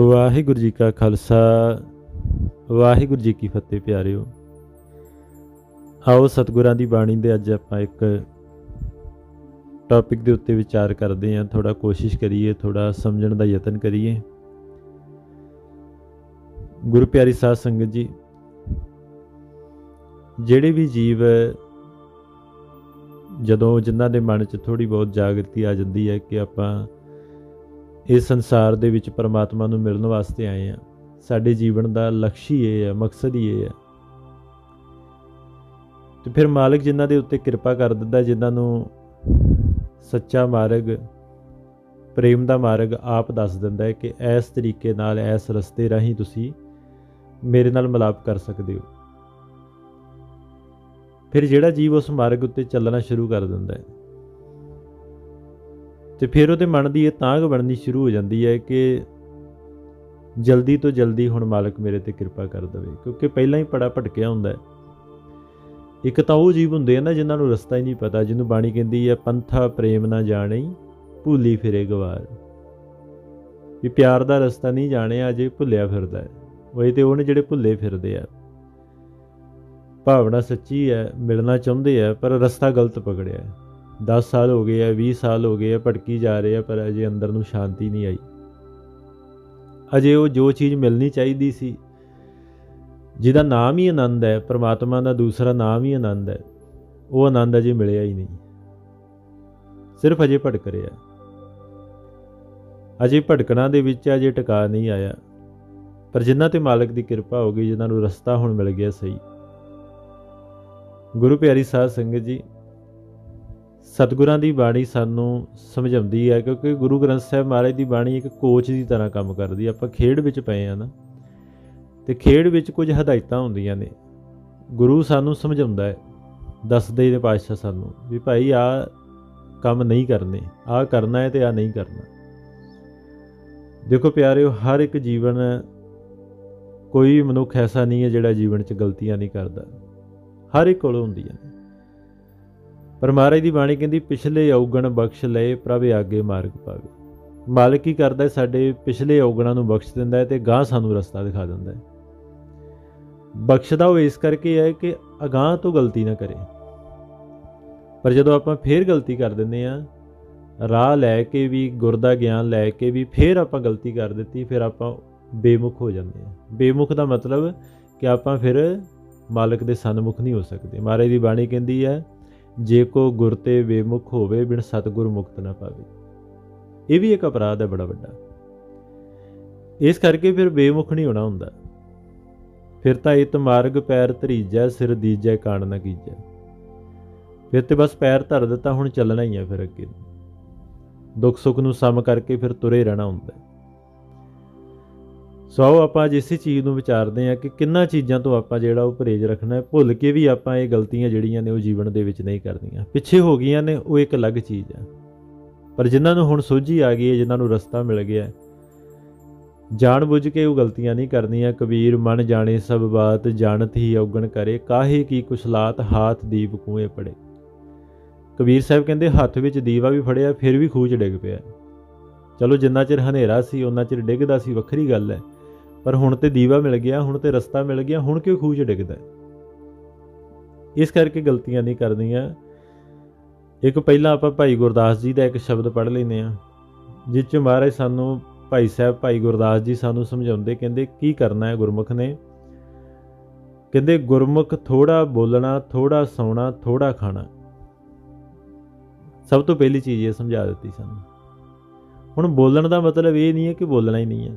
ਵਾਹਿਗੁਰੂ ਜੀ ਕਾ ਖਾਲਸਾ, ਵਾਹਿਗੁਰੂ ਜੀ ਕੀ ਫਤਿਹ ਪਿਆਰਿਓ। ਆਓ ਸਤਿਗੁਰਾਂ ਦੀ ਬਾਣੀ ਦੇ ਅੱਜ ਆਪਾਂ ਇੱਕ ਟੌਪਿਕ ਦੇ ਉੱਤੇ ਵਿਚਾਰ ਕਰਦੇ ਹਾਂ ਥੋੜਾ ਕੋਸ਼ਿਸ਼ ਕਰੀਏ ਥੋੜਾ ਸਮਝਣ ਦਾ ਯਤਨ ਕਰੀਏ। ਗੁਰੂ ਪਿਆਰੀ ਸਾਧ ਸੰਗਤ ਜੀ, ਜਿਹੜੇ ਵੀ ਜੀਵ ਜਦੋਂ ਜਿਨ੍ਹਾਂ ਦੇ ਮਨ 'ਚ ਥੋੜੀ ਬਹੁਤ ਜਾਗਰਤੀ ਆ ਜਾਂਦੀ ਹੈ ਕਿ ਆਪਾਂ ਇਸ ਸੰਸਾਰ ਦੇ ਵਿੱਚ ਪਰਮਾਤਮਾ ਨੂੰ ਮਿਲਣ ਵਾਸਤੇ ਆਏ ਆ ਸਾਡੇ ਜੀਵਨ ਦਾ ਲਕਸ਼ ਹੀ ਇਹ ਹੈ, ਮਕਸਦ ਹੀ ਇਹ ਹੈ। ਤੇ ਫਿਰ ਮਾਲਕ ਜਿਨ੍ਹਾਂ ਦੇ ਉੱਤੇ ਕਿਰਪਾ ਕਰ ਦਿੰਦਾ, ਜਿਨ੍ਹਾਂ ਨੂੰ ਸੱਚਾ ਮਾਰਗ, ਪ੍ਰੇਮ ਦਾ ਮਾਰਗ ਆਪ ਦੱਸ ਦਿੰਦਾ ਹੈ ਕਿ ਇਸ ਤਰੀਕੇ ਨਾਲ, ਇਸ ਰਸਤੇ ਰਾਹੀਂ ਤੁਸੀਂ ਮੇਰੇ ਨਾਲ ਮਿਲਾਪ ਕਰ ਸਕਦੇ ਹੋ। ਫਿਰ ਜਿਹੜਾ ਜੀਵ ਉਸ ਮਾਰਗ ਉੱਤੇ ਚੱਲਣਾ ਸ਼ੁਰੂ ਕਰ ਦਿੰਦਾ ਹੈ। ਤੇ ਫਿਰ ਉਹਦੇ ਮਨ ਦੀ ਇਹ ਤਾਂਗ ਬਣਨੀ ਸ਼ੁਰੂ ਹੋ ਜਾਂਦੀ ਹੈ ਕਿ ਜਲਦੀ ਤੋਂ ਜਲਦੀ ਹੁਣ ਮਾਲਕ ਮੇਰੇ ਤੇ ਕਿਰਪਾ ਕਰ ਦੇਵੇ, ਕਿਉਂਕਿ ਪਹਿਲਾਂ ਹੀ ਪੜਾ ਭਟਕਿਆ ਹੁੰਦਾ ਹੈ। ਇੱਕ ਤਾਂ ਉਹ ਜੀਵ ਹੁੰਦੇ ਆ ਨਾ ਜਿਨ੍ਹਾਂ ਨੂੰ ਰਸਤਾ ਹੀ ਨਹੀਂ ਪਤਾ, ਜਿਹਨੂੰ ਬਾਣੀ ਕਹਿੰਦੀ ਹੈ, ਪੰਥਾ ਪ੍ਰੇਮ ਨਾ ਜਾਣਈ ਭੁੱਲੀ ਫਿਰੇ ਗਵਾਰ। ਵੀ ਪਿਆਰ ਦਾ ਰਸਤਾ ਨਹੀਂ ਜਾਣਿਆ, ਅਜੇ ਭੁੱਲਿਆ ਫਿਰਦਾ ਹੈ। ਉਹ ਇਹ ਤੇ ਉਹਨੇ ਜਿਹੜੇ ਭੁੱਲੇ ਫਿਰਦੇ ਆ। ਭਾਵਨਾ ਸੱਚੀ ਹੈ, ਮਿਲਣਾ ਚਾਹੁੰਦੇ ਆ, ਪਰ ਰਸਤਾ ਗਲਤ ਪਕੜਿਆ ਹੈ। 10 ਸਾਲ ਹੋ ਗਏ ਆ 20 ਸਾਲ ਹੋ ਗਏ ਆ ਭਟਕੀ ਜਾ ਰਹੇ ਆ, ਪਰ ਅਜੇ ਅੰਦਰ ਨੂੰ ਸ਼ਾਂਤੀ ਨਹੀਂ ਆਈ। ਅਜੇ ਉਹ ਜੋ ਚੀਜ਼ ਮਿਲਣੀ ਚਾਹੀਦੀ ਸੀ, ਜਿਹਦਾ ਨਾਮ ਹੀ ਆਨੰਦ ਹੈ, ਪ੍ਰਮਾਤਮਾ ਦਾ ਦੂਸਰਾ ਨਾਮ ਹੀ ਆਨੰਦ ਹੈ, ਉਹ ਆਨੰਦ ਅਜੇ ਮਿਲਿਆ ਹੀ ਨਹੀਂ। ਸਿਰਫ ਅਜੇ ਭਟਕ ਰਿਹਾ। ਅਜੇ ਭਟਕਣਾ ਦੇ ਵਿੱਚ ਅਜੇ ਟਿਕਾ ਨਹੀਂ ਆਇਆ। ਪਰ ਜਿਨ੍ਹਾਂ ਤੇ ਮਾਲਕ ਦੀ ਕਿਰਪਾ ਹੋ ਗਈ, ਜਿਨ੍ਹਾਂ ਨੂੰ ਰਸਤਾ ਹੁਣ ਮਿਲ ਗਿਆ ਸਹੀ। ਗੁਰੂ ਪਿਆਰੀ ਸਾਧ ਸੰਗਤ ਜੀ ਸਤਿਗੁਰਾਂ ਦੀ ਬਾਣੀ ਸਾਨੂੰ ਸਮਝਾਉਂਦੀ ਹੈ ਕਿਉਂਕਿ ਗੁਰੂ ਗ੍ਰੰਥ ਸਾਹਿਬ ਮਹਾਰਾਜ ਦੀ ਬਾਣੀ ਇੱਕ ਕੋਚ ਦੀ ਤਰ੍ਹਾਂ ਕੰਮ ਕਰਦੀ ਆਪਾਂ ਖੇਡ ਵਿੱਚ ਪਏ ਆ ਨਾ, ਤੇ ਖੇਡ ਵਿੱਚ ਕੁਝ ਹਦਾਇਤਾਂ ਹੁੰਦੀਆਂ ਨੇ। ਗੁਰੂ ਸਾਨੂੰ ਸਮਝਾਉਂਦਾ ਹੈ, ਦੱਸਦੇ ਨੇ ਪਾਤਸ਼ਾਹ ਸਾਨੂੰ ਵੀ ਭਾਈ ਆ ਕੰਮ ਨਹੀਂ ਕਰਨੇ, ਆ ਕਰਨਾ ਹੈ ਤੇ ਆ ਨਹੀਂ ਕਰਨਾ। ਦੇਖੋ ਪਿਆਰਿਓ, ਹਰ ਇੱਕ ਜੀਵਨ ਕੋਈ ਮਨੁੱਖ ਐਸਾ ਨਹੀਂ ਹੈ ਜਿਹੜਾ ਜੀਵਨ 'ਚ ਗਲਤੀਆਂ ਨਹੀਂ ਕਰਦਾ। ਹਰ ਇੱਕ ਕੋਲ ਹੁੰਦੀਆਂ ਨੇ। ਪਰ ਮਹਾਰਾਜ ਦੀ ਬਾਣੀ ਕਹਿੰਦੀ, ਪਿਛਲੇ ਔਗਣ ਬਖਸ਼ ਲਏ ਪ੍ਰਭ ਆਗੇ ਮਾਰਗ ਪਾਵੇ। ਮਾਲਕ ਕੀ ਕਰਦਾ ਸਾਡੇ ਪਿਛਲੇ ਔਗਣਾਂ ਨੂੰ ਬਖਸ਼ ਦਿੰਦਾ ਹੈ ਤੇ ਗਾਂ ਸਾਨੂੰ ਰਸਤਾ ਦਿਖਾ ਦਿੰਦਾ ਹੈ। ਬਖਸ਼ਦਾ ਉਹ ਇਸ ਕਰਕੇ ਹੈ ਕਿ ਅਗਾਹ ਤੋਂ ਗਲਤੀ ਨਾ ਕਰੇ। ਪਰ ਜਦੋਂ ਆਪਾਂ ਫੇਰ ਗਲਤੀ ਕਰ ਦਿੰਦੇ ਆ ਰਾਹ ਲੈ ਕੇ ਵੀ, ਗੁਰ ਦਾ ਗਿਆਨ ਲੈ ਕੇ ਵੀ, ਫੇਰ ਆਪਾਂ ਗਲਤੀ ਕਰ ਦਿੱਤੀ, ਫਿਰ ਆਪਾਂ ਬੇਮੁਖ ਹੋ ਜਾਂਦੇ ਆ ਬੇਮੁਖ ਦਾ ਮਤਲਬ ਕਿ ਆਪਾਂ ਫਿਰ ਮਾਲਕ ਦੇ ਸਨਮੁਖ ਨਹੀਂ ਹੋ ਸਕਦੇ। ਮਹਾਰਾਜ ਦੀ ਬਾਣੀ ਕਹਿੰਦੀ ਹੈ ਜੇ ਕੋ ਗੁਰ ਤੇ ਬੇਮੁਖ ਹੋਵੇ, ਬਿਨ ਸਤਗੁਰ ਮੁਕਤ ਨਾ ਪਾਵੇ। ਇਹ ਵੀ ਇੱਕ ਅਪਰਾਧ ਹੈ ਬੜਾ ਵੱਡਾ। ਇਸ ਕਰਕੇ ਫਿਰ ਬੇਮੁਖ ਨਹੀਂ ਹੋਣਾ ਹੁੰਦਾ। ਫਿਰ ਤਾਂ ਇਤ ਮਾਰਗ ਪੈਰ ਧਰੀਜੈ, ਸਿਰ ਦੀਜੈ, ਕਾਣ ਨਾ ਕੀਜੈ। ਫਿਰ ਤੇ ਬਸ ਪੈਰ ਧਰ ਦਿੱਤਾ, ਹੁਣ ਚੱਲਣਾ ਹੀ ਹੈ ਫਿਰ ਅੱਗੇ। ਦੁੱਖ ਸੁੱਖ ਨੂੰ ਸਮ ਕਰਕੇ ਫਿਰ ਤੁਰੇ ਰਹਿਣਾ ਹੁੰਦਾ। ਸੋ ਆਓ ਆਪਾਂ ਅੱਜ ਇਸੇ ਚੀਜ਼ ਨੂੰ ਵਿਚਾਰਦੇ ਹਾਂ ਕਿ ਕਿੰਨਾ ਚੀਜ਼ਾਂ ਤੋਂ ਆਪਾਂ ਜਿਹੜਾ ਉਹ ਪਰਹੇਜ਼ ਰੱਖਣਾ ਹੈ, ਭੁੱਲ ਕੇ ਵੀ ਆਪਾਂ ਇਹ ਗਲਤੀਆਂ ਜਿਹੜੀਆਂ ਨੇ ਉਹ ਜੀਵਨ ਦੇ ਵਿੱਚ ਨਹੀਂ ਕਰਦੀਆਂ ਪਿੱਛੇ ਹੋ ਗਈਆਂ ਨੇ, ਉਹ ਇੱਕ ਅਲੱਗ ਚੀਜ਼ ਆ ਪਰ ਜਿਨ੍ਹਾਂ ਨੂੰ ਹੁਣ ਸੋਝੀ ਆ ਗਈ ਹੈ, ਜਿਨ੍ਹਾਂ ਨੂੰ ਰਸਤਾ ਮਿਲ ਗਿਆ ਜਾਣ ਬੁੱਝ ਕੇ ਉਹ ਗਲਤੀਆਂ ਨਹੀਂ ਕਰਨੀਆਂ। ਕਬੀਰ, ਮਨ ਜਾਣੇ ਸਭ ਬਾਤ ਜਾਣਤ ਹੀ ਔਗਣ ਕਰੇ, ਕਾਹੇ ਕੀ ਕੁਸਲਾਤ, ਹਾਥ ਦੀਪ ਕੂਏ ਪੜੇ। ਕਬੀਰ ਸਾਹਿਬ ਕਹਿੰਦੇ, ਹੱਥ ਵਿੱਚ ਦੀਵਾ ਵੀ ਫੜਿਆ, ਫਿਰ ਵੀ ਖੂਚ ਡਿੱਗ ਪਿਆ। ਚਲੋ ਜਿੰਨਾ ਚਿਰ ਹਨੇਰਾ ਸੀ ਉਹਨਾਂ ਚਿਰ ਡਿੱਗਦਾ ਸੀ, ਵੱਖਰੀ ਗੱਲ ਹੈ। ਪਰ ਹੁਣ ਤੇ ਦੀਵਾ ਮਿਲ ਗਿਆ, ਹੁਣ ਤੇ ਰਸਤਾ ਮਿਲ ਗਿਆ, ਹੁਣ ਕਿਉਂ ਖੂਚ ਡਿੱਗਦਾ ਇਸ ਕਰਕੇ ਗਲਤੀਆਂ ਨਹੀਂ ਕਰਨੀਆਂ। ਇੱਕ ਪਹਿਲਾਂ ਆਪਾਂ ਭਾਈ ਗੁਰਦਾਸ ਜੀ ਦਾ ਇੱਕ ਸ਼ਬਦ ਪੜ੍ਹ ਲੈਨੇ ਆ ਜਿਸ ਚ ਮਹਾਰਾਜ ਸਾਨੂੰ ਭਾਈ ਸਾਹਿਬ, ਭਾਈ ਗੁਰਦਾਸ ਜੀ ਸਾਨੂੰ ਸਮਝਾਉਂਦੇ, ਕਹਿੰਦੇ, ਕੀ ਕਰਨਾ ਹੈ ਗੁਰਮੁਖ ਨੇ? ਕਹਿੰਦੇ, ਗੁਰਮੁਖ ਥੋੜਾ ਬੋਲਣਾ ਥੋੜਾ ਸੌਣਾ ਥੋੜਾ ਖਾਣਾ। ਸਭ ਤੋਂ ਪਹਿਲੀ ਚੀਜ਼ ਇਹ ਸਮਝਾ ਦਿੱਤੀ ਸਾਨੂੰ। ਹੁਣ ਬੋਲਣ ਦਾ ਮਤਲਬ ਇਹ ਨਹੀਂ ਹੈ ਕਿ ਬੋਲਣਾ ਹੀ ਨਹੀਂ ਹੈ।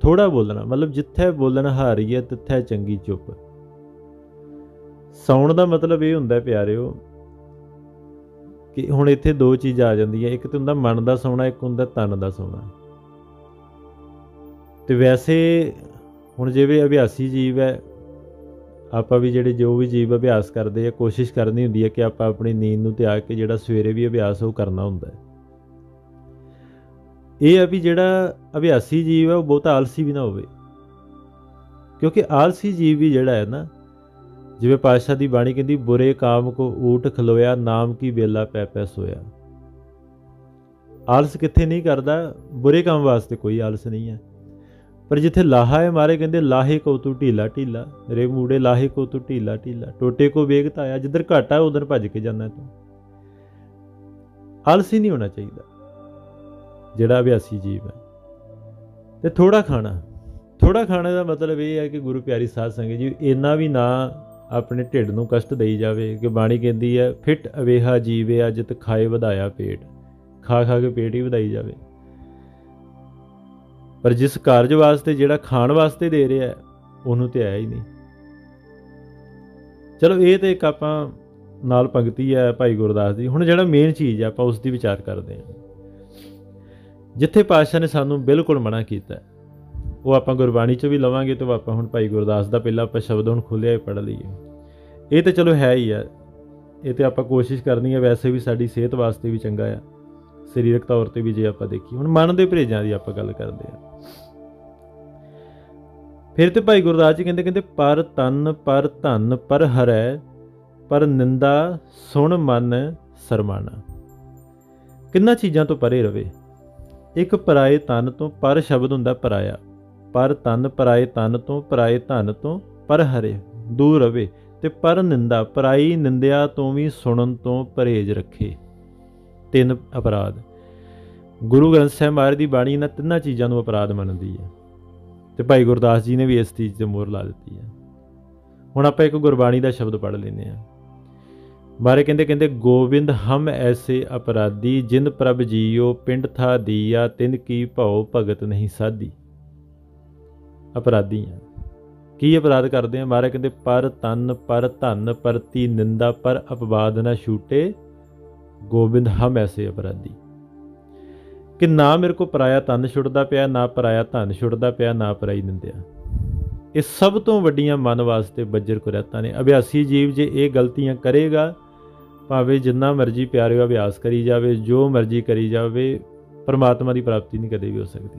ਥੋੜਾ ਬੋਲਣਾ, ਮਤਲਬ ਜਿੱਥੇ ਬੋਲਣ ਹਾਰੀ ਹੈ, ਤਿੱਥੇ ਚੰਗੀ ਚੁੱਪ। ਸੌਣ ਦਾ ਮਤਲਬ ਇਹ ਹੁੰਦਾ ਪਿਆਰਿਓ, ਕਿ ਹੁਣ ਇੱਥੇ ਦੋ ਚੀਜ਼ਾਂ ਆ ਜਾਂਦੀਆਂ, ਇੱਕ ਤੇ ਹੁੰਦਾ ਮਨ ਦਾ ਸੌਣਾ, ਇੱਕ ਹੁੰਦਾ ਤਨ ਦਾ ਸੌਣਾ। ਤੇ ਵੈਸੇ ਹੁਣ ਜਿਵੇਂ ਅਭਿਆਸੀ ਜੀਵ ਹੈ, ਆਪਾਂ ਵੀ ਜਿਹੜੇ ਜੋ ਵੀ ਜੀਵ ਅਭਿਆਸ ਕਰਦੇ ਆ, ਕੋਸ਼ਿਸ਼ ਕਰਨੀ ਹੁੰਦੀ ਹੈ ਕਿ ਆਪਾਂ ਆਪਣੀ ਨੀਂਦ ਨੂੰ ਤਿਆਗ ਕੇ ਜਿਹੜਾ ਸਵੇਰੇ ਵੀ ਅਭਿਆਸ ਉਹ ਕਰਨਾ ਹੁੰਦਾ ਹੈ। ਇਹ ਆ ਵੀ ਜਿਹੜਾ ਅਭਿਆਸੀ ਜੀਵ ਹੈ ਉਹ ਬਹੁਤਾ ਆਲਸੀ ਵੀ ਨਾ ਹੋਵੇ। ਕਿਉਂਕਿ ਆਲਸੀ ਜੀਵ ਵੀ ਜਿਹੜਾ ਹੈ ਨਾ, ਜਿਵੇਂ ਪਾਤਸ਼ਾਹ ਦੀ ਬਾਣੀ ਕਹਿੰਦੀ, ਬੁਰੇ ਕਾਮ ਕੋ ਊਟ ਖਲੋਇਆ, ਨਾਮ ਕੀ ਵੇਲਾ ਪੈ ਪੈ ਸੋਇਆ। ਆਲਸ ਕਿੱਥੇ ਨਹੀਂ ਕਰਦਾ, ਬੁਰੇ ਕੰਮ ਵਾਸਤੇ ਕੋਈ ਆਲਸ ਨਹੀਂ ਹੈ। ਪਰ ਜਿੱਥੇ ਲਾਹਾ ਹੈ ਮਾਰੇ ਕਹਿੰਦੇ, ਲਾਹੇ ਕੋ ਤੂੰ ਢੀਲਾ ਢੀਲਾ, ਰੇ ਮੂੜੇ ਲਾਹੇ ਕੋ ਤੂੰ ਢੀਲਾ ਢੀਲਾ, ਟੋਟੇ ਕੋ ਵੇਗਤ ਆਇਆ, ਜਿੱਧਰ ਘਾਟਾ, ਉਧਰ ਭੱਜ ਕੇ ਜਾਂਦਾ ਤੂੰ। ਆਲਸੀ ਨਹੀਂ ਹੋਣਾ ਚਾਹੀਦਾ। ਜਿਹੜਾ ਅਭਿਆਸੀ ਜੀਵ ਹੈ ਤੇ ਥੋੜਾ ਖਾਣਾ। ਥੋੜਾ ਖਾਣੇ ਦਾ ਮਤਲਬ ਇਹ ਹੈ ਕਿ ਗੁਰੂ ਪਿਆਰੀ ਸਾਧ ਸੰਗਤ ਜੀ, ਇੰਨਾ ਵੀ ਨਾ ਆਪਣੇ ਢਿੱਡ ਨੂੰ ਕਸ਼ਟ ਦੇਈ ਜਾਵੇ ਕਿ ਬਾਣੀ ਕਹਿੰਦੀ ਹੈ ਫਿਟ ਅਵੇਹਾ ਜੀਵਿਆ ਜਿਤ ਖਾਏ ਵਧਾਇਆ ਪੇਟ। ਖਾ ਖਾ ਕੇ ਪੇਟ ਹੀ ਵਧਾਈ ਜਾਵੇ। ਪਰ ਜਿਸ ਕਾਰਜ ਵਾਸਤੇ, ਜਿਹੜਾ ਖਾਣ ਵਾਸਤੇ ਦੇ ਰਿਹਾ, ਉਹਨੂੰ ਤੇ ਆਇਆ ਹੀ ਨਹੀਂ। ਚਲੋ, ਇਹ ਤੇ ਇੱਕ ਆਪਾਂ ਨਾਲ ਪੰਕਤੀ ਹੈ ਭਾਈ ਗੁਰਦਾਸ ਦੀ। ਹੁਣ ਜਿਹੜਾ ਮੇਨ ਚੀਜ਼ ਹੈ ਆਪਾਂ ਉਸ ਦੀ ਵਿਚਾਰ ਕਰਦੇ ਹਾਂ। ਜਿੱਥੇ ਪਾਤਸ਼ਾਹ ਨੇ ਸਾਨੂੰ ਬਿਲਕੁਲ ਮਨਾ ਕੀਤਾ ਉਹ ਆਪਾਂ ਗੁਰਬਾਣੀ 'ਚ ਵੀ ਲਵਾਂਗੇ ਤੇ ਆਪਾਂ ਹੁਣ ਭਾਈ ਗੁਰਦਾਸ ਦਾ ਪਹਿਲਾ ਆਪਾਂ ਸ਼ਬਦ ਹੁਣ ਖੋਲਿਆ ਹੀ ਪੜ ਲਈਏ। ਇਹ ਤੇ ਚਲੋ ਹੈ ਹੀ ਆ। ਇਹ ਤੇ ਆਪਾਂ ਕੋਸ਼ਿਸ਼ ਕਰਨੀ ਹੈ ਵੈਸੇ ਵੀ ਸਾਡੀ ਸਿਹਤ ਵਾਸਤੇ ਵੀ ਚੰਗਾ ਆ। ਸਰੀਰਕ ਤੌਰ ਤੇ ਵੀ ਜੇ ਆਪਾਂ ਦੇਖੀ ਹੁਣ ਮਨ ਦੇ ਭਰੇਜਾਂ ਦੀ ਆਪਾਂ ਗੱਲ ਕਰਦੇ ਆ। ਫਿਰ ਤੇ ਭਾਈ ਗੁਰਦਾਸ ਜੀ ਕਹਿੰਦੇ ਕਹਿੰਦੇ, ਪਰ ਤਨ, ਪਰ ਧਨ, ਪਰ ਹਰੈ, ਪਰ ਨਿੰਦਾ, ਸੁਣ ਮਨ, ਸਰਮਾਣਾ। ਕਿੰਨਾ ਚੀਜ਼ਾਂ ਤੋਂ ਪਰੇ ਰਵੇ? ਇੱਕ ਪਰਾਏ ਤਨ ਤੋਂ ਪਰ ਸ਼ਬਦ ਹੁੰਦਾ ਪਰਾਇਆ। ਪਰ ਤਨ ਪਰਾਏ ਤਨ ਤੋਂ, ਪਰਾਏ ਧਨ ਤੋਂ ਪਰ ਹਰੇ, ਦੂਰ ਰਵੇ ਤੇ ਪਰ ਨਿੰਦਾ, ਪਰਾਈ ਨਿੰਦਿਆ ਤੋਂ ਵੀ ਸੁਣਨ ਤੋਂ ਪਰਹੇਜ਼ ਰੱਖੇ। ਤਿੰਨ ਅਪਰਾਧ। ਗੁਰੂ ਗ੍ਰੰਥ ਸਾਹਿਬ ਮਹਾਰਾਜ ਦੀ ਬਾਣੀ ਇਹਨਾਂ ਤਿੰਨਾਂ ਚੀਜ਼ਾਂ ਨੂੰ ਅਪਰਾਧ ਮੰਨਦੀ ਹੈ। ਤੇ ਭਾਈ ਗੁਰਦਾਸ ਜੀ ਨੇ ਵੀ ਇਸ ਚੀਜ਼ ਤੇ ਮੋਹਰ ਲਾ ਦਿੱਤੀ ਹੈ। ਹੁਣ ਆਪਾਂ ਇੱਕ ਗੁਰਬਾਣੀ ਦਾ ਸ਼ਬਦ ਪੜ੍ਹ ਲੈਨੇ ਆ ਬਾਰੇ ਕਹਿੰਦੇ ਕਹਿੰਦੇ, ਗੋਬਿੰਦ ਹਮ ਐਸੇ ਅਪਰਾਧੀ ਜਿਨ ਪ੍ਰਭ ਜੀਓ, ਪਿੰਡ ਥਾ ਦੀਆ, ਤਿਨ ਕੀ ਭਉ ਭਗਤ ਨਹੀਂ ਸਾਧੀ। ਅਪਰਾਧੀ ਆ। ਕੀ ਅਪਰਾਧ ਕਰਦੇ ਆ? ਮਹਾਰਾਜ ਕਹਿੰਦੇ, ਪਰ ਤਨ, ਪਰ ਧਨ ਪਰਤੀ ਨਿੰਦਾ, ਪਰ ਅਪਵਾਦ ਨਾ ਛੂਟੇ। ਗੋਬਿੰਦ ਹਮ ਐਸੇ ਅਪਰਾਧੀ। ਕਿ ਨਾ ਮੇਰੇ ਕੋ ਪਰਾਇਆ ਤਨ ਛੁੱਟਦਾ ਪਿਆ, ਨਾ ਪਰਾਇਆ ਧਨ ਛੁੱਟਦਾ ਪਿਆ, ਨਾ ਪਰਾਈ ਨਿੰਦਿਆ। ਇਹ ਸਭ ਤੋਂ ਵੱਡੀਆਂ ਮਨ ਵਾਸਤੇ ਬੱਜਰ ਕੁਰੈਤਾਂ ਨੇ। ਅਭਿਆਸੀ ਜੀਵ ਜੇ ਇਹ ਗਲਤੀਆਂ ਕਰੇਗਾ ਭਾਵੇਂ ਜਿੰਨਾ ਮਰਜ਼ੀ ਪਿਆਰੇ ਅਭਿਆਸ ਕਰੀ ਜਾਵੇ, ਜੋ ਮਰਜ਼ੀ ਕਰੀ ਜਾਵੇ, ਪਰਮਾਤਮਾ ਦੀ ਪ੍ਰਾਪਤੀ ਨਹੀਂ ਕਦੇ ਵੀ ਹੋ ਸਕਦੀ।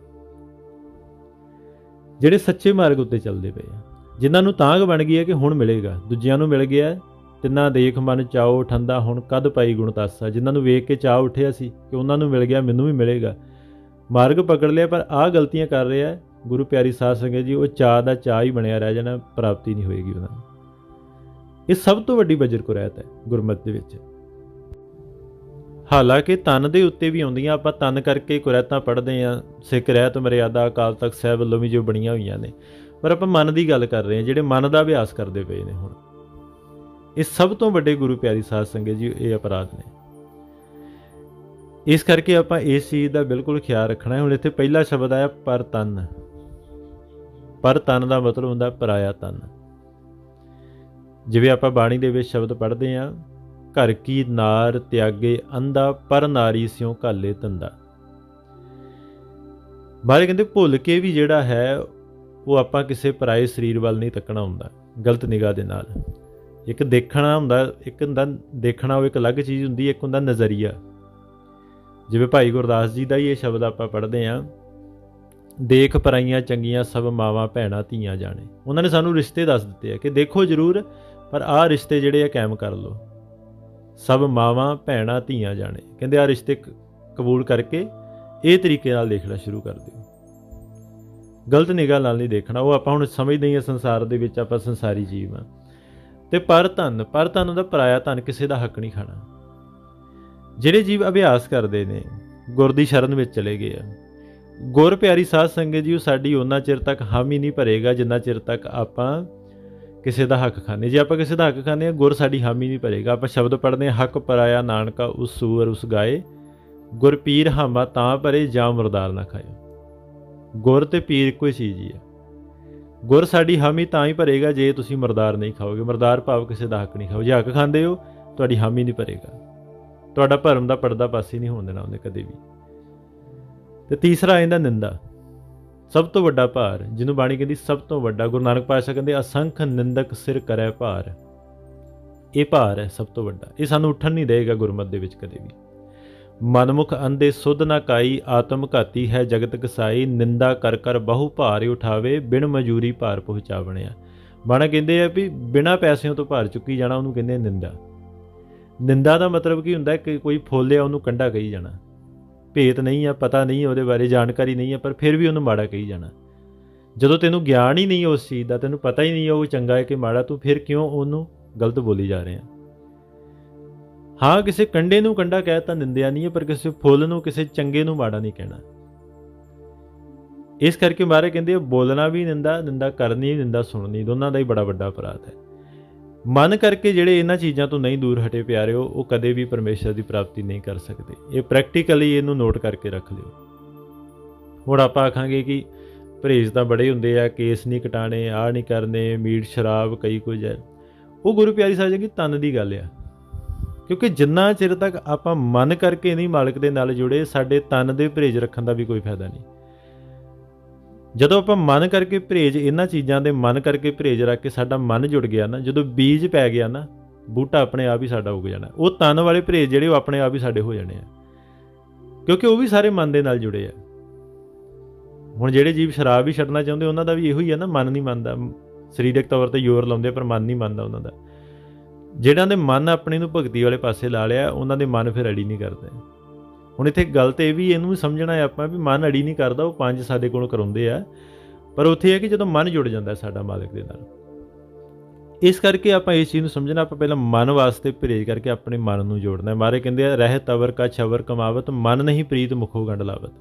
ਜਿਹੜੇ ਸੱਚੇ ਮਾਰਗ ਉੱਤੇ ਚੱਲਦੇ ਪਏ ਆ, ਜਿਨ੍ਹਾਂ ਨੂੰ ਤਾਂਗ ਬਣ ਗਈ ਹੈ ਕਿ ਹੁਣ ਮਿਲੇਗਾ, ਦੂਜਿਆਂ ਨੂੰ ਮਿਲ ਗਿਆ, ਤਿੰਨਾ ਦੇਖ ਮਨ ਚਾਓ ਠੰਡਾ ਹੁਣ ਕਦ ਪਾਈ ਗੁਣ ਤਾਸਾ, ਜਿਨ੍ਹਾਂ ਨੂੰ ਵੇਖ ਕੇ ਚਾਹ ਉੱਠਿਆ ਸੀ ਕਿ ਉਹਨਾਂ ਨੂੰ ਮਿਲ ਗਿਆ, ਮੈਨੂੰ ਵੀ ਮਿਲੇਗਾ। ਮਾਰਗ ਪਕੜ ਲਿਆ, ਪਰ ਆਹ ਗਲਤੀਆਂ ਕਰ ਰਿਹਾ ਗੁਰੂ ਪਿਆਰੀ ਸਾਧ ਸੰਗਤ ਜੀ, ਉਹ ਚਾਹ ਦਾ ਚਾਹ ਹੀ ਬਣਿਆ ਰਹਿ ਜਾਣਾ, ਪ੍ਰਾਪਤੀ ਨਹੀਂ ਹੋਏਗੀ ਉਹਨਾਂ ਨੂੰ ਇਹ ਸਭ ਤੋਂ ਵੱਡੀ ਬਜਰ ਕੁਰੈਤ ਹੈ ਗੁਰਮਤ ਦੇ ਵਿੱਚ। ਹਾਲਾਂਕਿ ਤਨ ਦੇ ਉੱਤੇ ਵੀ ਆਉਂਦੀਆਂ, ਆਪਾਂ ਤਨ ਕਰਕੇ ਕੁਰੈਤਾਂ ਪੜ੍ਹਦੇ ਆ ਸਿੱਖ, ਰਹਿਤ, ਮਰਿਆਦਾ, ਅਕਾਲ ਤਖਤ ਸਾਹਿਬ ਵੱਲੋਂ ਵੀ ਜੋ ਬਣੀਆਂ ਹੋਈਆਂ ਨੇ। ਪਰ ਆਪਾਂ ਮਨ ਦੀ ਗੱਲ ਕਰ ਰਹੇ ਹਾਂ, ਜਿਹੜੇ ਮਨ ਦਾ ਅਭਿਆਸ ਕਰਦੇ ਪਏ ਨੇ ਹੁਣ। ਇਹ ਸਭ ਤੋਂ ਵੱਡੇ ਗੁਰੂ ਪਿਆਰੀ ਸਾਧ ਸੰਗਤ ਜੀ, ਇਹ ਅਪਰਾਧ ਨੇ। ਇਸ ਕਰਕੇ ਆਪਾਂ ਇਸ ਚੀਜ਼ ਦਾ ਬਿਲਕੁਲ ਖਿਆਲ ਰੱਖਣਾ ਹੈ। ਹੁਣ ਇੱਥੇ ਪਹਿਲਾ ਸ਼ਬਦ ਆਇਆ, ਪਰ ਤਨ। ਪਰ ਤਨ ਦਾ ਮਤਲਬ ਹੁੰਦਾ ਪਰਾਇਆ ਤਨ। ਜਿਵੇਂ ਆਪਾਂ ਬਾਣੀ ਦੇ ਵਿੱਚ ਸ਼ਬਦ ਪੜ੍ਹਦੇ ਆਂ ਘਰ ਕੀ ਨਾਰ ਤਿਆਗੇ ਅੰਧਾ, ਪਰ ਨਾਰੀ ਸਿਉ ਕਾਲੇ ਤੰਦਾ ਬਾਰੇ ਕਹਿੰਦੇ ਭੁੱਲ ਕੇ ਵੀ ਜਿਹੜਾ ਹੈ, ਉਹ ਆਪਾਂ ਕਿਸੇ ਪਰਾਏ ਸਰੀਰ ਵੱਲ ਨਹੀਂ ਤੱਕਣਾ ਹੁੰਦਾ, ਗਲਤ ਨਿਗਾਹ ਦੇ ਨਾਲ। ਇੱਕ ਦੇਖਣਾ ਹੁੰਦਾ, ਇੱਕ ਹੁੰਦਾ ਦੇਖਣਾ, ਉਹ ਇੱਕ ਅਲੱਗ ਚੀਜ਼ ਹੁੰਦੀ, ਇੱਕ ਹੁੰਦਾ ਨਜ਼ਰੀਆ। ਜਿਵੇਂ ਭਾਈ ਗੁਰਦਾਸ ਜੀ ਦਾ ਹੀ ਇਹ ਸ਼ਬਦ ਆਪਾਂ ਪੜ੍ਹਦੇ ਆਂ ਦੇਖ ਪਰਾਈਆਂ ਚੰਗੀਆਂ ਸਭ ਮਾਵਾਂ, ਭੈਣਾਂ, ਧੀਆਂ ਜਾਣੇ। ਉਹਨਾਂ ਨੇ ਸਾਨੂੰ ਰਿਸ਼ਤੇ ਦੱਸ ਦਿੱਤੇ ਆ ਕਿ ਦੇਖੋ ਜ਼ਰੂਰ ਪਰ ਆਹ ਰਿਸ਼ਤੇ ਜਿਹੜੇ ਆ ਕਾਇਮ ਕਰ ਲਓ। ਸਭ ਮਾਵਾਂ, ਭੈਣਾਂ, ਧੀਆਂ ਜਾਣੇ। ਕਹਿੰਦੇ ਆ ਰਿਸ਼ਤੇ ਕਬੂਲ ਕਰਕੇ ਇਹ ਤਰੀਕੇ ਨਾਲ ਦੇਖਣਾ ਸ਼ੁਰੂ ਕਰ ਦਿਓ। ਗਲਤ ਨਿਗਾਹ ਨਾਲ ਨਹੀਂ ਦੇਖਣਾ। ਉਹ ਆਪਾਂ ਹੁਣ ਸਮਝਦੇ ਹੀ ਹਾਂ ਸੰਸਾਰ ਦੇ ਵਿੱਚ ਆਪਾਂ ਸੰਸਾਰੀ ਜੀਵ ਆ ਤੇ ਪਰ ਧਨ ਪਰ ਧਨ ਦਾ ਪਰਾਇਆ ਧਨ, ਕਿਸੇ ਦਾ ਹੱਕ ਨਹੀਂ ਖਾਣਾ। ਜਿਹੜੇ ਜੀਵ ਅਭਿਆਸ ਕਰਦੇ ਨੇ, ਗੁਰ ਦੀ ਸ਼ਰਨ ਵਿੱਚ ਚਲੇ ਗਏ ਆ। ਗੁਰ ਪਿਆਰੀ ਸਾਧ ਸੰਗਤ ਜੀ, ਉਹ ਸਾਡੀ ਉਹਨਾਂ ਚਿਰ ਤੱਕ ਹਾਮੀ ਨਹੀਂ ਭਰੇਗਾ, ਜਿੰਨਾ ਚਿਰ ਤੱਕ ਆਪਾਂ ਕਿਸੇ ਦਾ ਹੱਕ ਖਾਣੇ ਜੇ ਆਪਾਂ ਕਿਸੇ ਦਾ ਹੱਕ ਖਾਣੇ ਆ ਗੁਰ ਸਾਡੀ ਹਾਮੀ ਨਹੀਂ ਭਰੇਗਾ। ਆਪਾਂ ਸ਼ਬਦ ਪੜ੍ਹਦੇ ਆ ਹੱਕ ਪਰਾਇਆ ਨਾਨਕਾ ਉਸ ਸੂਰ ਉਸ ਗਾਏ। ਗੁਰ ਪੀਰ ਹਾਮਾ ਤਾਂ ਭਰੇ ਜਾਂ ਮਰਦਾਰ ਨਾ ਖਾਇਓ। ਗੁਰ ਤੇ ਪੀਰ ਇੱਕੋ ਚੀਜ਼ ਹੀ ਆ। ਗੁਰ ਸਾਡੀ ਹਾਮੀ ਤਾਂ ਹੀ ਭਰੇਗਾ ਜੇ ਤੁਸੀਂ ਮਰਦਾਰ ਨਹੀਂ ਖਾਓਗੇ। ਮਰਦਾਰ ਭਾਵ ਕਿਸੇ ਦਾ ਹੱਕ ਨਹੀਂ ਖਾਓ। ਜੇ ਹੱਕ ਖਾਂਦੇ ਹੋ, ਤੁਹਾਡੀ ਹਾਮੀ ਨਹੀਂ ਭਰੇਗਾ। ਤੁਹਾਡਾ ਭਰਮ ਦਾ ਪਰਦਾ ਪਾਸੇ ਨਹੀਂ ਹੋਣ ਦੇਣਾ ਉਹਨੇ ਕਦੇ ਵੀ। ਤੇ ਤੀਸਰਾ ਆਇੰਦਾ ਨਿੰਦਾ। ਸਭ ਤੋਂ ਵੱਡਾ ਭਾਰ, ਜਿਹਨੂੰ ਬਾਣੀ ਕਹਿੰਦੀ ਸਭ ਤੋਂ ਵੱਡਾ, ਗੁਰੂ ਨਾਨਕ ਪਾਤਸ਼ਾਹ ਕਹਿੰਦੇ ਅਸੰਖ ਨਿੰਦਕ ਸਿਰ ਕਰੈ ਭਾਰ। ਇਹ ਭਾਰ ਹੈ ਸਭ ਤੋਂ ਵੱਡਾ। ਇਹ ਸਾਨੂੰ ਉੱਠਣ ਨਹੀਂ ਦੇਗਾ ਗੁਰਮਤ ਦੇ ਵਿੱਚ ਕਦੇ ਵੀ। ਮਨਮੁਖ ਅੰਦੇ ਸੁਧ ਨਾ ਕਾਈ, ਆਤਮ ਘਾਤੀ ਹੈ ਜਗਤ ਕਸਾਈ, ਨਿੰਦਾ ਕਰ ਕਰ ਬਹੁ ਭਾਰ ਉਠਾਵੇ, ਬਿਨ ਮਜੂਰੀ ਭਾਰ ਪਹੁੰਚਾਵਣਿਆ। ਬਾਣਾ ਕਹਿੰਦੇ ਆ ਵੀ ਬਿਨਾ ਪੈਸਿਆਂ ਤੋਂ ਭਾਰ ਚੁੱਕੀ ਜਾਣਾ, ਉਹਨੂੰ ਕਹਿੰਦੇ ਨਿੰਦਾ। ਨਿੰਦਾ ਦਾ ਮਤਲਬ ਕੀ ਹੁੰਦਾ ਕਿ ਕੋਈ ਫੋਲਿਆ ਉਹਨੂੰ ਕੰਡਾ ਕਹੀ ਜਾਣਾ। ਭੇਤ ਨਹੀਂ ਆ, ਪਤਾ ਨਹੀਂ, ਉਹਦੇ ਬਾਰੇ ਜਾਣਕਾਰੀ ਨਹੀਂ ਆ, ਪਰ ਫਿਰ ਵੀ ਉਹਨੂੰ ਮਾੜਾ ਕਹੀ ਜਾਣਾ। ਜਦੋਂ ਤੈਨੂੰ ਗਿਆਨ ਹੀ ਨਹੀਂ ਉਸ ਚੀਜ਼ ਦਾ, ਤੈਨੂੰ ਪਤਾ ਹੀ ਨਹੀਂ ਉਹ ਚੰਗਾ ਹੈ ਕਿ ਮਾੜਾ, ਤੂੰ ਫਿਰ ਕਿਉਂ ਉਹਨੂੰ ਗਲਤ ਬੋਲੀ ਜਾ ਰਿਹਾ? ਹਾਂ, ਕਿਸੇ ਕੰਡੇ ਨੂੰ ਕੰਡਾ ਕਹਿ ਤਾਂ ਨਿੰਦਿਆ ਨਹੀਂ ਹੈ ਪਰ ਕਿਸੇ ਫੁੱਲ ਨੂੰ, ਕਿਸੇ ਚੰਗੇ ਨੂੰ ਮਾੜਾ ਨਹੀਂ ਕਹਿਣਾ। ਇਸ ਕਰਕੇ ਮਾਰੇ ਕਹਿੰਦੇ ਬੋਲਣਾ ਵੀ ਨਿੰਦਾ ਨਿੰਦਾ ਕਰਨੀ ਵੀ ਨਿੰਦਾ ਸੁਣਨੀ, ਦੋਨਾਂ ਦਾ ਹੀ ਬੜਾ ਵੱਡਾ ਅਪਰਾਧ ਹੈ। ਮਨ ਕਰਕੇ ਜਿਹੜੇ ਇਹਨਾਂ ਚੀਜ਼ਾਂ ਤੋਂ ਨਹੀਂ ਦੂਰ ਹਟੇ ਪਿਆਰਿਓ, ਉਹ ਕਦੇ ਵੀ ਪਰਮੇਸ਼ਰ ਦੀ ਪ੍ਰਾਪਤੀ ਨਹੀਂ ਕਰ ਸਕਦੇ। ਇਹ ਪ੍ਰੈਕਟੀਕਲੀ ਇਹਨੂੰ ਨੋਟ ਕਰਕੇ ਰੱਖ ਲਿਓ। ਹੁਣ ਆਪਾਂ ਆਖਾਂਗੇ ਕਿ ਪਰਹੇਜ਼ ਤਾਂ ਬੜੇ ਹੁੰਦੇ ਆ, ਕੇਸ ਨਹੀਂ ਕਟਾਣੇ ਆ ਨਹੀਂ ਕਰਨੇ, ਮੀਟ, ਸ਼ਰਾਬ, ਕਈ ਕੁਝ ਹੈ। ਉਹ ਗੁਰੂ ਪਿਆਰੀ ਸਾਹਿਬ ਜੀ ਤਨ ਦੀ ਗੱਲ ਆ। ਕਿਉਂਕਿ ਜਿੰਨਾ ਚਿਰ ਤੱਕ ਆਪਾਂ ਮਨ ਕਰਕੇ ਨਹੀਂ ਮਾਲਕ ਦੇ ਨਾਲ ਜੁੜੇ, ਸਾਡੇ ਤਨ ਦੇ ਪਰਹੇਜ਼ ਰੱਖਣ ਦਾ ਵੀ ਕੋਈ ਫਾਇਦਾ ਨਹੀਂ। ਜਦੋਂ ਆਪਾਂ ਮਨ ਕਰਕੇ ਪਰਹੇਜ਼ ਇਹਨਾਂ ਚੀਜ਼ਾਂ ਦੇ ਮਨ ਕਰਕੇ ਪਰਹੇਜ਼ ਰੱਖ ਕੇ ਸਾਡਾ ਮਨ ਜੁੜ ਗਿਆ ਨਾ, ਜਦੋਂ ਬੀਜ ਪੈ ਗਿਆ ਨਾ, ਬੂਟਾ ਆਪਣੇ ਆਪ ਹੀ ਸਾਡਾ ਉੱਗ ਜਾਣਾ। ਉਹ ਤਨ ਵਾਲੇ ਪਰਹੇਜ਼ ਜਿਹੜੇ ਉਹ ਆਪਣੇ ਆਪ ਹੀ ਸਾਡੇ ਹੋ ਜਾਣੇ ਆ। ਕਿਉਂਕਿ ਉਹ ਵੀ ਸਾਰੇ ਮਨ ਦੇ ਨਾਲ ਜੁੜੇ ਆ। ਹੁਣ ਜਿਹੜੇ ਜੀਵ ਸ਼ਰਾਬ ਵੀ ਛੱਡਣਾ ਚਾਹੁੰਦੇ, ਉਹਨਾਂ ਦਾ ਵੀ ਇਹੋ ਹੀ ਆ ਨਾ, ਮਨ ਨਹੀਂ ਮੰਨਦਾ। ਸਰੀਰਕ ਤੌਰ ਤੇ ਜ਼ੋਰ ਲਾਉਂਦੇ ਪਰ ਮਨ ਨਹੀਂ ਮੰਨਦਾ ਉਹਨਾਂ ਦਾ। ਜਿਹੜਾਂ ਦੇ ਮਨ ਆਪਣੇ ਨੂੰ ਭਗਤੀ ਵਾਲੇ ਪਾਸੇ ਲਾ ਲਿਆ, ਉਹਨਾਂ ਦੇ ਮਨ ਫਿਰ ਅੜੀ ਨਹੀਂ ਕਰਦੇ। ਹੁਣ ਇੱਥੇ ਗੱਲ ਤੇ ਇਹ ਵੀ ਇਹਨੂੰ ਵੀ ਸਮਝਣਾ ਹੈ ਆਪਾਂ ਵੀ ਮਨ ਅੜੀ ਨਹੀਂ ਕਰਦਾ, ਉਹ ਪੰਜ ਸਾਡੇ ਕੋਲ ਕਰਾਉਂਦੇ ਆ। ਪਰ ਉੱਥੇ ਇਹ ਕਿ ਜਦੋਂ ਮਨ ਜੁੜ ਜਾਂਦਾ ਸਾਡਾ ਮਾਲਕ ਦੇ ਨਾਲ। ਇਸ ਕਰਕੇ ਆਪਾਂ ਇਸ ਚੀਜ਼ ਨੂੰ ਸਮਝਣਾ, ਆਪਾਂ ਪਹਿਲਾਂ ਮਨ ਵਾਸਤੇ ਪਰਹੇਜ਼ ਕਰਕੇ ਆਪਣੇ ਮਨ ਨੂੰ ਜੋੜਨਾ ਮਾਰੇ ਕਹਿੰਦੇ ਆ, ਰਹਿ ਤਵਰ ਕਾ ਛਵਰ ਕਮਾਵਤ, ਮਨ ਨਹੀਂ ਪ੍ਰੀਤ ਮੁਖੋ ਗੰਡ ਲਾਵਤ।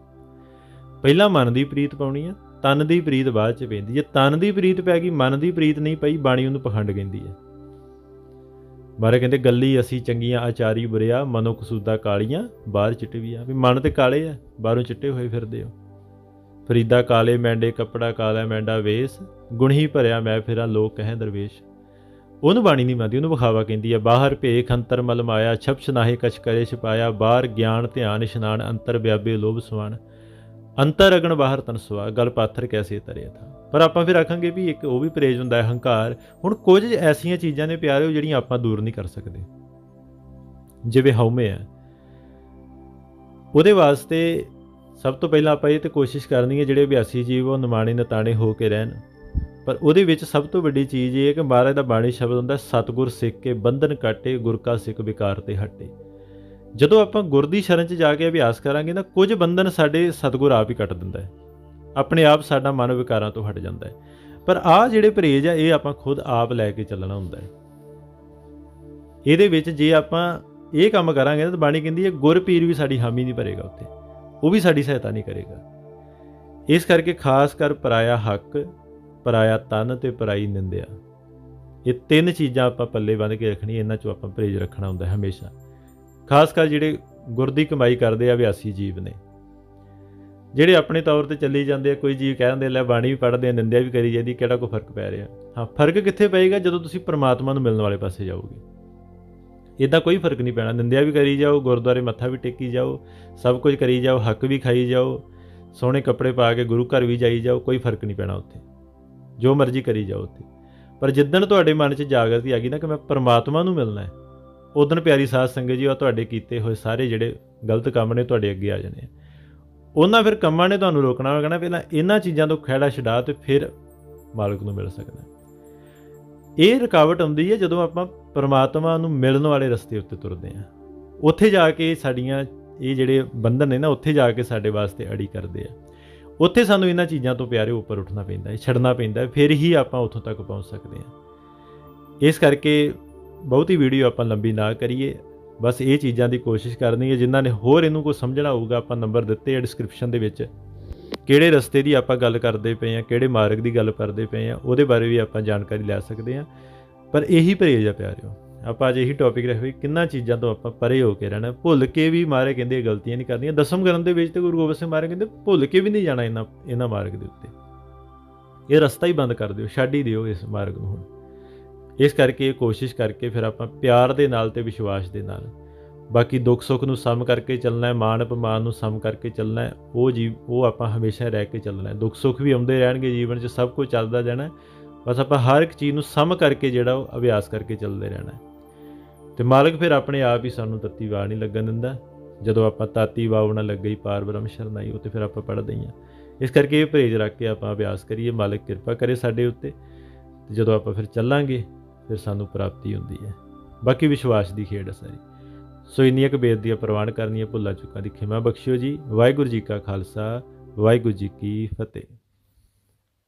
ਪਹਿਲਾਂ ਮਨ ਦੀ ਪ੍ਰੀਤ ਪਾਉਣੀ ਆ, ਤਨ ਦੀ ਪ੍ਰੀਤ ਬਾਅਦ ਚ ਪੈਂਦੀ। ਜੇ ਤਨ ਦੀ ਪ੍ਰੀਤ ਪੈ ਗਈ, ਮਨ ਦੀ ਪ੍ਰੀਤ ਨਹੀਂ ਪਈ, ਬਾਣੀ ਉਹਨੂੰ ਪਖੰਡ ਕਹਿੰਦੀ ਹੈ ਮਾਰੇ ਕਹਿੰਦੇ, ਗੱਲੀ ਅਸੀਂ ਚੰਗੀਆਂ ਆਚਾਰੀ ਬੁਰਿਆ, ਮਨੋ ਕਸੂਦਾ ਕਾਲੀਆਂ, ਬਾਹਰ ਚਿੱਟਵੀਆਂ ਵੀ ਆ। ਵੀ ਮਨ ਤੇ ਕਾਲੇ ਆ, ਬਾਹਰੋਂ ਚਿੱਟੇ ਹੋਏ ਫਿਰਦੇ ਹੋ। ਫਰੀਦਾ ਕਾਲੇ ਮੈਂਡੇ, ਕੱਪੜਾ ਕਾਲਾ ਮੈਂਡਾ ਵੇਸ ਗੁਣਹੀ ਭਰਿਆ ਮੈਂ ਫਿਰਾਂ, ਲੋਕ ਕਹੇ ਦਰਵੇਸ਼। ਉਹਨੂੰ ਬਾਣੀ ਨਹੀਂ ਮੰਨਦੀ, ਉਹਨੂੰ ਵਿਖਾਵਾ ਕਹਿੰਦੀ ਆ, ਬਾਹਰ ਭੇਖ ਅੰਤਰ ਮਲ ਮਾਇਆ, ਛਪਛ ਨਾਹੇ ਕਛ ਕਰੇ ਛਪਾਇਆ, ਬਾਹਰ ਗਿਆਨ, ਧਿਆਨ, ਇਸ਼ਨਾਨ, ਅੰਤਰ ਵਿਆਬੇ ਲੋਭ ਸੁਆਣ। ਅੰਤਰ ਅਗਣ ਬਾਹਰ ਤਨ ਸਵਾ ਗਲ ਪਾਥਰ ਕੈਸੇ ਤਰੇ ਥਾ? ਪਰ ਆਪਾਂ ਫਿਰ ਆਖਾਂਗੇ ਵੀ ਇੱਕ ਉਹ ਵੀ ਪ੍ਰੇਜ ਹੁੰਦਾ ਹੈ, ਹੰਕਾਰ। ਹੁਣ ਕੁਝ ਐਸੀਆਂ ਚੀਜ਼ਾਂ ਨੇ ਪਿਆਰਿਓ ਜਿਹੜੀਆਂ ਆਪਾਂ ਦੂਰ ਨਹੀਂ ਕਰ ਸਕਦੇ। ਜਿਵੇਂ ਹਉਮੈ ਹੈ। ਉਹਦੇ ਵਾਸਤੇ ਸਭ ਤੋਂ ਪਹਿਲਾਂ ਆਪਾਂ ਇਹ ਤੇ ਕੋਸ਼ਿਸ਼ ਕਰਨੀ ਹੈ, ਜਿਹੜੇ ਅਭਿਆਸੀ ਜੀਵ ਉਹ ਨਿਮਾਣੇ, ਨਤਾਣੇ ਹੋ ਕੇ ਰਹਿਣ। ਪਰ ਉਹਦੇ ਵਿੱਚ ਸਭ ਤੋਂ ਵੱਡੀ ਚੀਜ਼ ਇਹ ਹੈ ਕਿ ਮਹਾਰਾਜ ਦਾ ਬਾਣੀ ਸ਼ਬਦ ਹੁੰਦਾ ਸਤਗੁਰ ਸਿੱਖ ਕੇ ਬੰਧਨ ਕਾਟੇ, ਗੁਰ ਕਾ ਸਿੱਖ ਵਿਕਾਰ ਤੇ ਹਟੇ। ਜਦੋਂ ਆਪਾਂ ਗੁਰ ਦੀ ਸ਼ਰਨ 'ਚ ਜਾ ਕੇ ਅਭਿਆਸ ਕਰਾਂਗੇ ਨਾ, ਕੁਝ ਬੰਧਨ ਸਾਡੇ ਸਤਗੁਰ ਆਪ ਹੀ ਕੱਟ ਦਿੰਦਾ ਹੈ। ਆਪਣੇ ਆਪ ਸਾਡਾ ਮਨ ਵਿਕਾਰਾਂ ਤੋਂ ਹਟ ਜਾਂਦਾ ਹੈ। ਪਰ ਆ ਜਿਹੜੇ ਪਰਹੇਜ ਆ, ਇਹ ਆਪਾਂ ਖੁਦ ਆਪ ਲੈ ਕੇ ਚੱਲਣਾ ਹੁੰਦਾ ਹੈ। ਇਹਦੇ ਵਿੱਚ ਜੇ ਆਪਾਂ ਇਹ ਕੰਮ ਕਰਾਂਗੇ ਤਾਂ ਬਾਣੀ ਕਹਿੰਦੀ ਹੈ, ਗੁਰ ਪੀਰ ਵੀ ਸਾਡੀ ਹਾਮੀ ਨਹੀਂ ਭਰੇਗਾ ਉੱਤੇ। ਉਹ ਵੀ ਸਾਡੀ ਸਹਾਇਤਾ ਨਹੀਂ ਕਰੇਗਾ। ਇਸ ਕਰਕੇ ਖਾਸ ਕਰ ਪਰਾਇਆ ਹੱਕ, ਪਰਾਇਆ ਤਨ ਤੇ ਪਰਾਈ ਨਿੰਦਿਆ। ਇਹ ਤਿੰਨ ਚੀਜ਼ਾਂ ਆਪਾਂ ਪੱਲੇ ਬੰਨ ਕੇ ਰੱਖਣੀ ਇਹਨਾਂ ਚੋਂ ਆਪਾਂ ਪਰਹੇਜ ਰੱਖਣਾ ਹੁੰਦਾ ਹਮੇਸ਼ਾ। ਖਾਸ ਕਰ ਜਿਹੜੇ ਗੁਰ ਦੀ ਕਮਾਈ ਕਰਦੇ ਆ ਵਿਆਸੀ ਜੀਵ ਨੇ। ਜਿਹੜੇ ਆਪਣੇ ਤੌਰ ਤੇ ਚੱਲੀ ਜਾਂਦੇ ਆ, ਕੋਈ ਜੀਵ ਕਹਿੰਦੇ ਲੈ ਬਾਣੀ ਵੀ ਪੜ੍ਹਦੇ ਆ, ਨਿੰਦਿਆ ਵੀ ਕਰੀ ਜਾਂਦੀ, ਕਿਹੜਾ ਕੋਈ ਫ਼ਰਕ ਪੈ ਰਿਹਾ? ਹਾਂ, ਫ਼ਰਕ ਕਿੱਥੇ ਪਏਗਾ? ਜਦੋਂ ਤੁਸੀਂ ਪਰਮਾਤਮਾ ਨੂੰ ਮਿਲਣ ਵਾਲੇ ਪਾਸੇ ਜਾਓਗੇ। ਇਦਾਂ ਕੋਈ ਫ਼ਰਕ ਨਹੀਂ ਪੈਣਾ। ਨਿੰਦਿਆ ਵੀ ਕਰੀ ਜਾਓ, ਗੁਰਦੁਆਰੇ ਮੱਥਾ ਵੀ ਟੇਕੀ ਜਾਓ, ਸਭ ਕੁਝ ਕਰੀ ਜਾਓ, ਹੱਕ ਵੀ ਖਾਈ ਜਾਓ, ਸੋਹਣੇ ਕੱਪੜੇ ਪਾ ਕੇ ਗੁਰੂ ਘਰ ਵੀ ਜਾਈ ਜਾਓ, ਕੋਈ ਫ਼ਰਕ ਨਹੀਂ ਪੈਣਾ ਉੱਥੇ। ਜੋ ਮਰਜ਼ੀ ਕਰੀ ਜਾਓ ਉੱਥੇ। ਪਰ ਜਿੱਦਣ ਤੁਹਾਡੇ ਮਨ 'ਚ ਜਾਗਰਤੀ ਆ ਗਈ ਨਾ ਕਿ ਮੈਂ ਪਰਮਾਤਮਾ ਨੂੰ ਮਿਲਣਾ ਹੈ, ਉਦੋਂ ਪਿਆਰੀ ਸਾਧ ਸੰਗਤ ਜੀ ਆ ਤੁਹਾਡੇ ਕੀਤੇ ਹੋਏ ਸਾਰੇ ਜਿਹੜੇ ਗਲਤ ਕੰਮ ਨੇ ਤੁਹਾਡੇ ਅੱਗੇ ਆ ਜਾਣੇ ਆ। ਉਹਨਾਂ ਫਿਰ ਕੰਮਾਂ ਨੇ ਤੁਹਾਨੂੰ ਰੋਕਣਾ ਹੋਵੇਗਾ ਨਾ ਪਹਿਲਾਂ ਇਹਨਾਂ ਚੀਜ਼ਾਂ ਤੋਂ ਖਹਿੜਾ ਛਡਾ ਤੇ ਫਿਰ ਮਾਲਕ ਨੂੰ ਮਿਲ ਸਕਦਾ। ਇਹ ਰੁਕਾਵਟ ਆਉਂਦੀ ਹੈ ਜਦੋਂ ਆਪਾਂ ਪਰਮਾਤਮਾ ਨੂੰ ਮਿਲਣ ਵਾਲੇ ਰਸਤੇ ਉੱਤੇ ਤੁਰਦੇ ਹਾਂ। ਉੱਥੇ ਜਾ ਕੇ ਸਾਡੀਆਂ ਇਹ ਜਿਹੜੇ ਬੰਧਨ ਨੇ ਨਾ, ਉੱਥੇ ਜਾ ਕੇ ਸਾਡੇ ਵਾਸਤੇ ਅੜੀ ਕਰਦੇ ਆ। ਉੱਥੇ ਸਾਨੂੰ ਇਹਨਾਂ ਚੀਜ਼ਾਂ ਤੋਂ ਪਿਆਰੇ ਉੱਪਰ ਉੱਠਣਾ ਪੈਂਦਾ ਹੈ, ਛੱਡਣਾ ਪੈਂਦਾ ਹੈ, ਫਿਰ ਹੀ ਆਪਾਂ ਉੱਥੋਂ ਤੱਕ ਪਹੁੰਚ ਸਕਦੇ ਹਾਂ। ਇਸ ਕਰਕੇ ਬਹੁਤੀ ਵੀਡੀਓ ਆਪਾਂ ਲੰਬੀ ਨਾ ਕਰੀਏ। ਬਸ ਇਹ ਚੀਜ਼ਾਂ ਦੀ ਕੋਸ਼ਿਸ਼ ਕਰਨੀ ਹੈ, ਜਿਨ੍ਹਾਂ ਨੇ ਹੋਰ ਇਹਨੂੰ ਕੋਈ ਸਮਝਣਾ ਹੋਊਗਾ, ਆਪਾਂ ਨੰਬਰ ਦਿੱਤੇ ਆ ਡਿਸਕ੍ਰਿਪਸ਼ਨ ਦੇ ਵਿੱਚ। ਕਿਹੜੇ ਰਸਤੇ ਦੀ ਆਪਾਂ ਗੱਲ ਕਰਦੇ ਪਏ ਆ ਕਿਹੜੇ ਮਾਰਗ ਦੀ ਗੱਲ ਕਰਦੇ ਪਏ ਆ ਉਹਦੇ ਬਾਰੇ ਵੀ ਆਪਾਂ ਜਾਣਕਾਰੀ ਲੈ ਸਕਦੇ ਆ ਪਰ ਇਹੀ ਪਰਹੇਜ ਆ ਪਿਆਰਿਓ, ਆਪਾਂ ਅੱਜ ਇਹੀ ਟੌਪਿਕ ਰੱਖੇ ਕਿੰਨਾ ਚੀਜ਼ਾਂ ਤੋਂ ਆਪਾਂ ਪਰੇ ਹੋ ਕੇ ਰਹਿਣਾ। ਭੁੱਲ ਕੇ ਵੀ ਮਾਰੇ ਕਹਿੰਦੇ ਗਲਤੀਆਂ ਨਹੀਂ ਕਰਨੀਆਂ। ਦਸਮ ਗ੍ਰੰਥ ਦੇ ਵਿੱਚ ਤੇ ਗੁਰੂ ਗੋਬਿੰਦ ਸਿੰਘ ਮਾਰੇ ਕਹਿੰਦੇ, ਭੁੱਲ ਕੇ ਵੀ ਨਹੀਂ ਜਾਣਾ ਇਹਨਾਂ ਇਹਨਾਂ ਮਾਰਗ ਦੇ ਉੱਤੇ। ਇਹ ਰਸਤਾ ਹੀ ਬੰਦ ਕਰ ਦਿਓ, ਛੱਡ ਹੀ ਦਿਓ ਇਸ ਮਾਰਗ ਨੂੰ ਹੁਣ। ਇਸ ਕਰਕੇ ਇਹ ਕੋਸ਼ਿਸ਼ ਕਰਕੇ ਫਿਰ ਆਪਾਂ ਪਿਆਰ ਦੇ ਨਾਲ ਤੇ ਵਿਸ਼ਵਾਸ ਦੇ ਨਾਲ। ਬਾਕੀ ਦੁੱਖ ਸੁੱਖ ਨੂੰ ਸਮ ਕਰਕੇ ਚੱਲਣਾ ਹੈ, ਮਾਣ ਅਪਮਾਨ ਨੂੰ ਸਮ ਕਰਕੇ ਚੱਲਣਾ ਹੈ, ਉਹ ਜੀ, ਉਹ ਆਪਾਂ ਹਮੇਸ਼ਾ ਰਹਿ ਕੇ ਚੱਲਣਾ ਹੈ। ਦੁੱਖ ਸੁੱਖ ਵੀ ਆਉਂਦੇ ਰਹਿਣਗੇ, ਜੀਵਨ 'ਚ ਸਭ ਕੁਝ ਚੱਲਦਾ ਜਾਣਾ ਬਸ ਆਪਾਂ ਹਰ ਇੱਕ ਚੀਜ਼ ਨੂੰ ਸਮ ਕਰਕੇ ਜਿਹੜਾ ਉਹ ਅਭਿਆਸ ਕਰਕੇ ਚੱਲਦੇ ਰਹਿਣਾ ਹੈ। ਤੇ ਮਾਲਕ ਫਿਰ ਆਪਣੇ ਆਪ ਹੀ ਸਾਨੂੰ ਤੱਤੀ ਵਾਹ ਨਹੀਂ ਲੱਗਣ ਦਿੰਦਾ। ਜਦੋਂ ਆਪਾਂ ਤਾਤੀ ਵਾਹ ਨਾ ਲੱਗ ਗਈ ਪਾਰ ਬ੍ਰਹਮ ਸ਼ਰਨਾਈ ਉਹ ਤੇ ਫਿਰ ਆਪਾਂ ਪੜਦੇ ਹੀ ਆ ਇਸ ਕਰਕੇ ਇਹ ਪਰਹੇਜ ਰੱਖ ਕੇ ਆਪਾਂ ਅਭਿਆਸ ਕਰੀਏ, ਮਾਲਕ ਕਿਰਪਾ ਕਰੇ ਸਾਡੇ ਉੱਤੇ। ਤੇ ਜਦੋਂ ਆਪਾਂ ਫਿਰ ਚੱਲਾਂਗੇ ਫਿਰ ਸਾਨੂੰ ਪ੍ਰਾਪਤੀ ਹੁੰਦੀ ਹੈ। ਬਾਕੀ ਵਿਸ਼ਵਾਸ ਦੀ ਖੇਡ ਹੈ ਸਾਰੀ। ਸੋ ਇੰਨੀਆਂ ਕੁ ਦੀਆਂ ਪ੍ਰਵਾਨ ਕਰਨੀਆਂ ਭੁੱਲਾਂ ਚੁੱਕਾਂ ਦੀ ਖਿਮਾ ਬਖਸ਼ਿਓ ਜੀ। ਵਾਹਿਗੁਰੂ ਜੀ ਕਾ ਖਾਲਸਾ, ਵਾਹਿਗੁਰੂ ਜੀ ਕੀ ਫਤਿਹ।